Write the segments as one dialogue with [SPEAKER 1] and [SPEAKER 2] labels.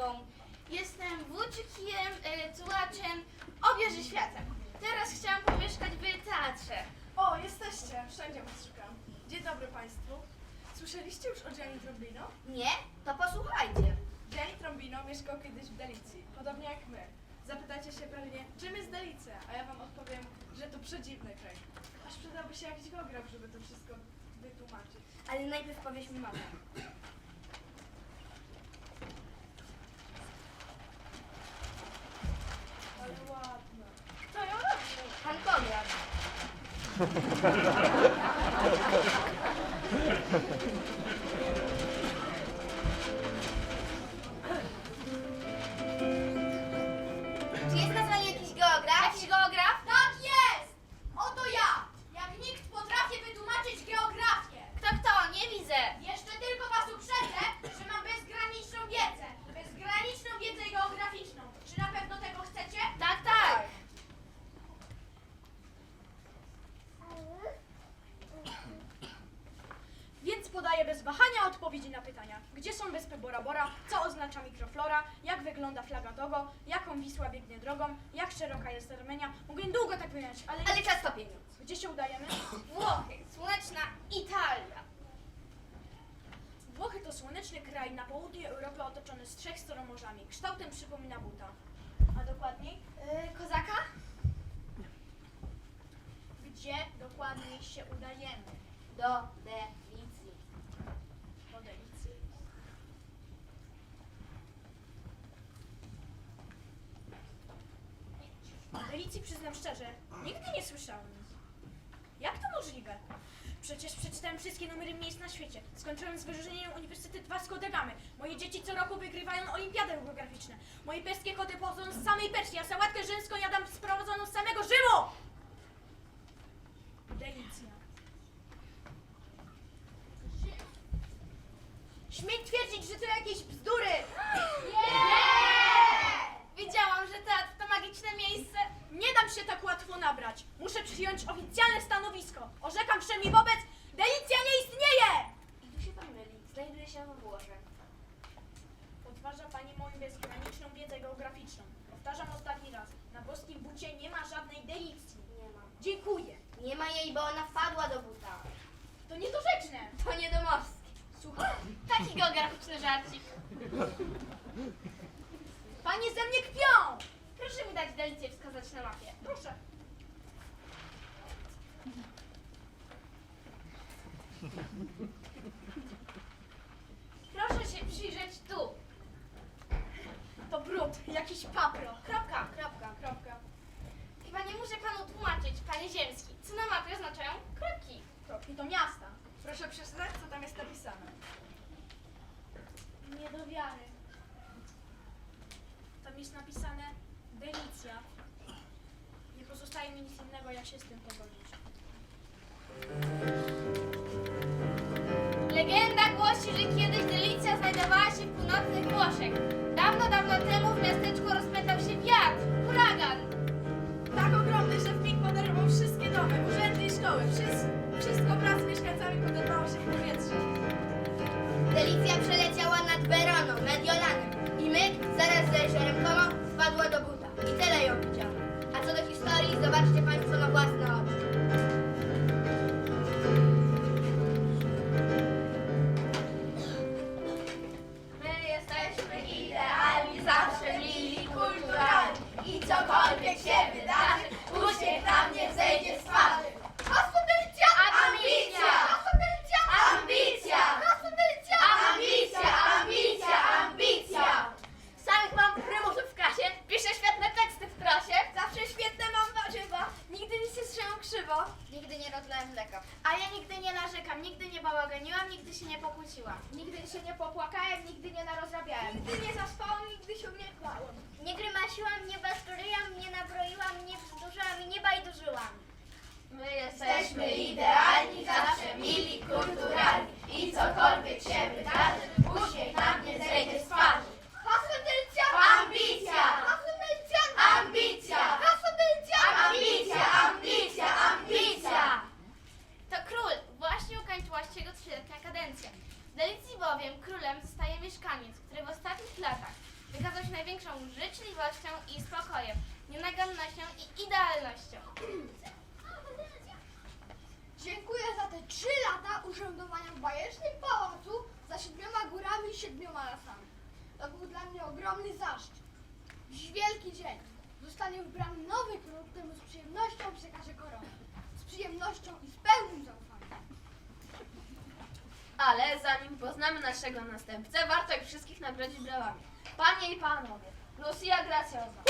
[SPEAKER 1] sobą. Jestem włóczykiem, y, tułaczem, obieży światem. Teraz chciałam pomieszkać w teatrze.
[SPEAKER 2] O, jesteście! Wszędzie was szukam. Dzień dobry Państwu. Słyszeliście już o Gianni Trombino?
[SPEAKER 3] Nie? To posłuchajcie.
[SPEAKER 2] Gianni Trombino mieszkał kiedyś w Delicji, podobnie jak my. Zapytacie się pewnie, czym jest Delicja, a ja Wam odpowiem, że to przedziwny kraj. Aż przydałby się jakiś geograf, żeby to wszystko wytłumaczyć.
[SPEAKER 3] Ale najpierw powiedz mi mapę.
[SPEAKER 1] Ha ha
[SPEAKER 2] ha ha. Bez wahania odpowiedzi na pytania. Gdzie są wyspy Bora Bora? Co oznacza mikroflora? Jak wygląda flaga Togo? Jaką Wisła biegnie drogą? Jak szeroka jest Armenia? Mogę długo tak wymieniać, ale...
[SPEAKER 3] Ale czas to pieniądz.
[SPEAKER 2] Gdzie się udajemy?
[SPEAKER 1] Włochy, słoneczna Italia.
[SPEAKER 2] Włochy to słoneczny kraj na południu Europy otoczony z trzech stron morzami. Kształtem przypomina buta. A dokładniej?
[SPEAKER 1] Y, kozaka?
[SPEAKER 2] Gdzie dokładniej się udajemy?
[SPEAKER 3] Do Delicji.
[SPEAKER 2] Do Delicji. O Delicji przyznam szczerze, nigdy nie słyszałem. Jak to możliwe? Przecież przeczytałem wszystkie numery miejsc na świecie. Skończyłem z wyższeniem Uniwersytet Vasco da Gamy. Moje dzieci co roku wygrywają olimpiady geograficzne. Moje perskie koty pochodzą z samej Persji, a sałatkę rzymską jadam sprowadzoną z samego Rzymu! Delicja. Śmiem twierdzić, że to jakieś bzdury
[SPEAKER 1] że teatr to magiczne miejsce.
[SPEAKER 2] Nie dam się tak łatwo nabrać. Muszę przyjąć oficjalne stanowisko. Orzekam wszemi wobec, delicja nie istnieje!
[SPEAKER 3] I tu się pan myli. Znajduje się we Włoszech.
[SPEAKER 2] Podważa pani moją bezgraniczną wiedzę geograficzną. Powtarzam ostatni raz. Na boskim bucie nie ma żadnej delicji.
[SPEAKER 3] Nie ma.
[SPEAKER 2] Dziękuję.
[SPEAKER 3] Nie ma jej, bo ona wpadła do buta.
[SPEAKER 2] To niedorzeczne.
[SPEAKER 3] To nie domowski.
[SPEAKER 2] Słuchaj,
[SPEAKER 1] Taki geograficzny żarcik.
[SPEAKER 2] panie ze mnie kpią!
[SPEAKER 1] Proszę mi dać delicję wskazać na mapie.
[SPEAKER 2] Proszę.
[SPEAKER 1] Proszę się przyjrzeć tu.
[SPEAKER 2] To brud, jakiś papro.
[SPEAKER 1] Kropka.
[SPEAKER 2] Kropka, kropka.
[SPEAKER 1] Chyba nie muszę panu tłumaczyć, panie ziemski, co na mapie oznaczają kropki.
[SPEAKER 2] Kropki to miasta. Proszę przeczytać, co tam jest napisane.
[SPEAKER 1] Nie do wiary.
[SPEAKER 2] Tam jest napisane delicja. Nie pozostaje mi nic innego, jak się
[SPEAKER 1] bałaganiłam, nigdy się nie pokłóciłam.
[SPEAKER 4] Nigdy się nie popłakałem, nigdy nie narozrabiałem. Nigdy nie zaspałam, nigdy się nie bałam.
[SPEAKER 3] Nie grymasiłam, nie basturiłam, nie nabroiłam, nie wzdurzałam i nie bajdurzyłam.
[SPEAKER 1] My
[SPEAKER 4] Jesteśmy idealni, zawsze mili, kulturalni. I cokolwiek się wydarzy, uśmiech nam nie zejdzie z twarzy. Hasło delicja! Ambicja! Hasło delicja! Ambicja! Hasło Delicji
[SPEAKER 1] bowiem królem zostaje mieszkaniec, który w ostatnich latach wykazał się największą życzliwością
[SPEAKER 5] i spokojem, nienagannością i idealnością.
[SPEAKER 4] Dziękuję za te trzy lata urzędowania w bajecznym pałacu za siedmioma górami i siedmioma lasami. To był dla mnie ogromny zaszczyt. Dziś wielki dzień. Zostanie wybrany nowy król, któremu z przyjemnością przekaże koronę. Z przyjemnością i z pełnym zaufaniem.
[SPEAKER 3] Ale zanim poznamy naszego następcę, warto ich wszystkich nagrodzić brawami. Panie i panowie, Lucia Graciosa.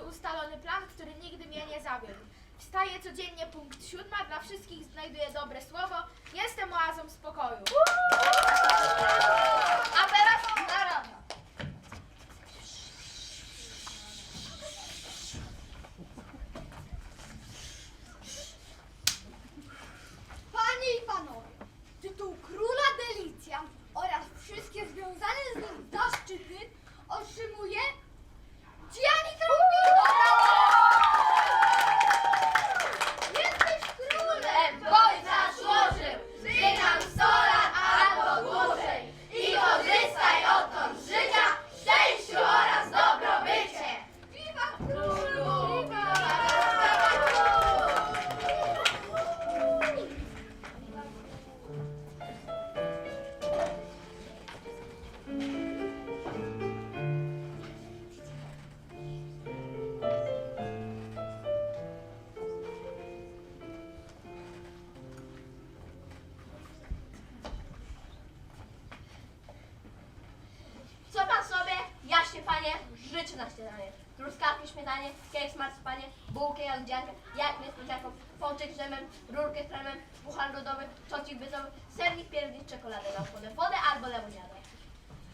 [SPEAKER 5] Ustalony plan, który nigdy mnie nie zawiódł. Wstaję codziennie punkt siódma, dla wszystkich znajduję dobre słowo. Jestem oazą spokoju.
[SPEAKER 3] A teraz narada.
[SPEAKER 4] Panie i panowie, tytuł króla Delicjan oraz wszystkie związane z nim
[SPEAKER 3] Truskawki, śmietanie, keks, marcepanie, bułkę, jagdziankę, jajkę z pieczarką, pączek z rurkę z kremem, puchar lodowy, czocik bytowy, sernik, piernik, czekoladę na ochłodę, wodę albo lemoniadę.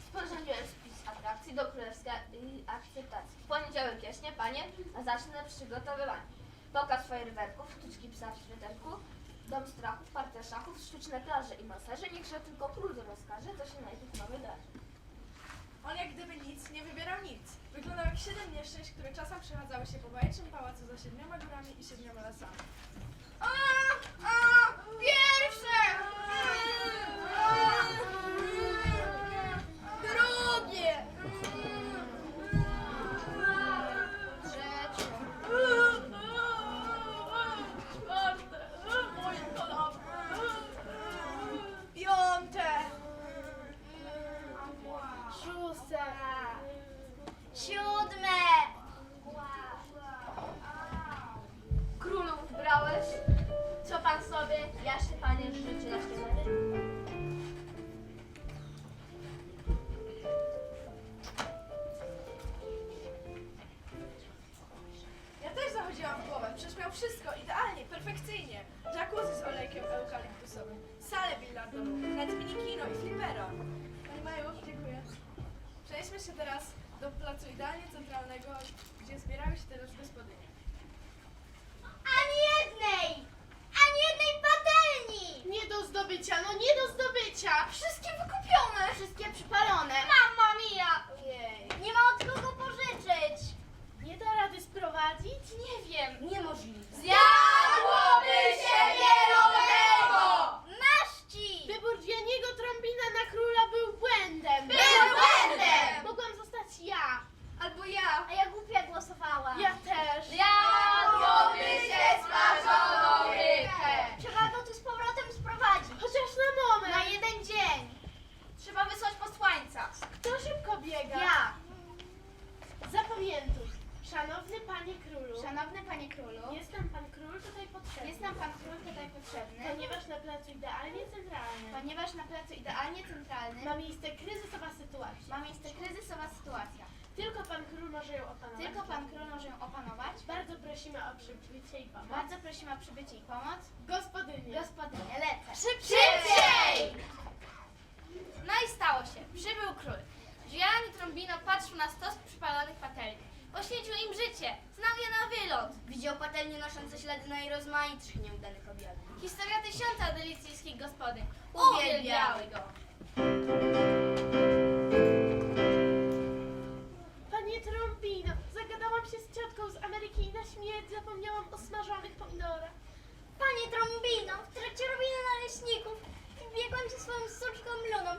[SPEAKER 3] Sporządziłem spis atrakcji do królewskiej akceptacji. W poniedziałek jaśnie, panie, a zacznę przygotowywanie. Pokaz fajerwerków, sztuczki psa w światełku, dom strachów, parter szachów, sztuczne plaże i masaże. Niechże tylko król rozkaże, co się najpierw ma wydarzyć.
[SPEAKER 6] On jak gdyby nic nie wybierał nic. Wyglądał jak siedem nieszczęść, które czasem przechadzały się po bajecznym pałacu za siedmioma górami i siedmioma lasami.
[SPEAKER 4] A, a, pierwsze!
[SPEAKER 6] Przejdźmy się teraz do placu idealnie centralnego, gdzie zbierały się teraz gospodynie.
[SPEAKER 1] Ani jednej! Ani jednej patelni!
[SPEAKER 7] Nie do zdobycia, no nie do zdobycia!
[SPEAKER 1] Wszystkie wykupione! Wszystkie przypalone! Mamma mia!
[SPEAKER 7] Ojej.
[SPEAKER 1] Nie ma od kogo pożyczyć!
[SPEAKER 7] Nie da rady sprowadzić?
[SPEAKER 5] Nie wiem.
[SPEAKER 1] Niemożliwe.
[SPEAKER 3] Zjadłoby
[SPEAKER 7] prosimy o przybycie i pomoc.
[SPEAKER 1] Bardzo prosimy o przybycie i pomoc.
[SPEAKER 7] Gospodynie.
[SPEAKER 1] Gospodynie, lecę.
[SPEAKER 4] Szybciej!
[SPEAKER 1] No i stało się. Przybył król. Giuliani Trombino patrzył na stos przypalonych patelni. Poświęcił im życie. Znał je na wylot.
[SPEAKER 3] Widział patelnie noszące ślady najrozmaitszych nieudanych obiadów.
[SPEAKER 1] Historia tysiąca delicyjskich gospodyń.
[SPEAKER 3] Uwielbiały
[SPEAKER 1] go.
[SPEAKER 7] śmierć, zapomniałam o smażonych pomidorach.
[SPEAKER 5] Panie Trombino, w trakcie robienia naleśników biegłam się swoją suczką luną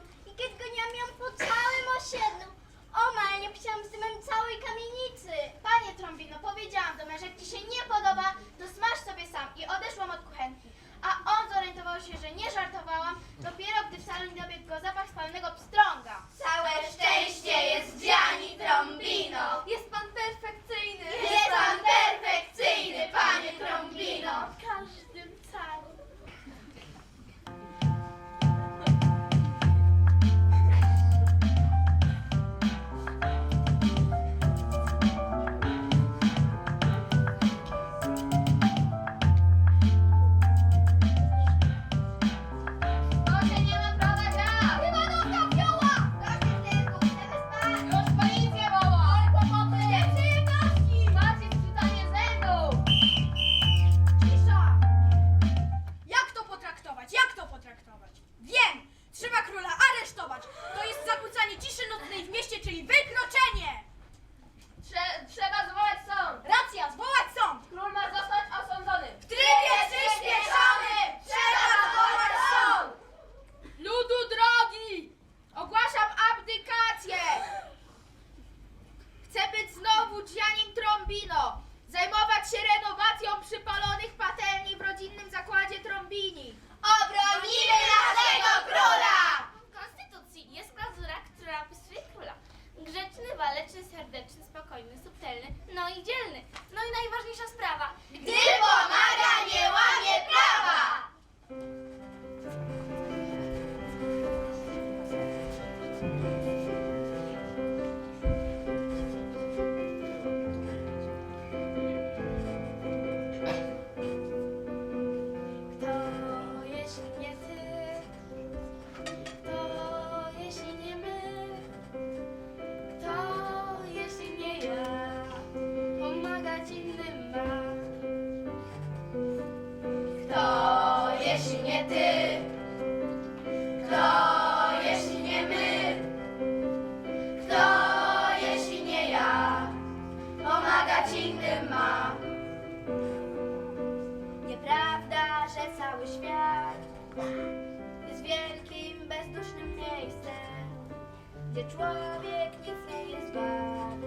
[SPEAKER 3] gdzie człowiek nic nie jest wart.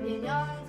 [SPEAKER 3] Pieniądze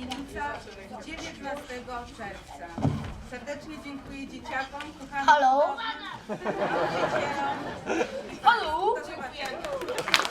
[SPEAKER 8] Winnica 19 czerwca. Serdecznie dziękuję dzieciakom, kochanym Halo? Halo? Dziękuję.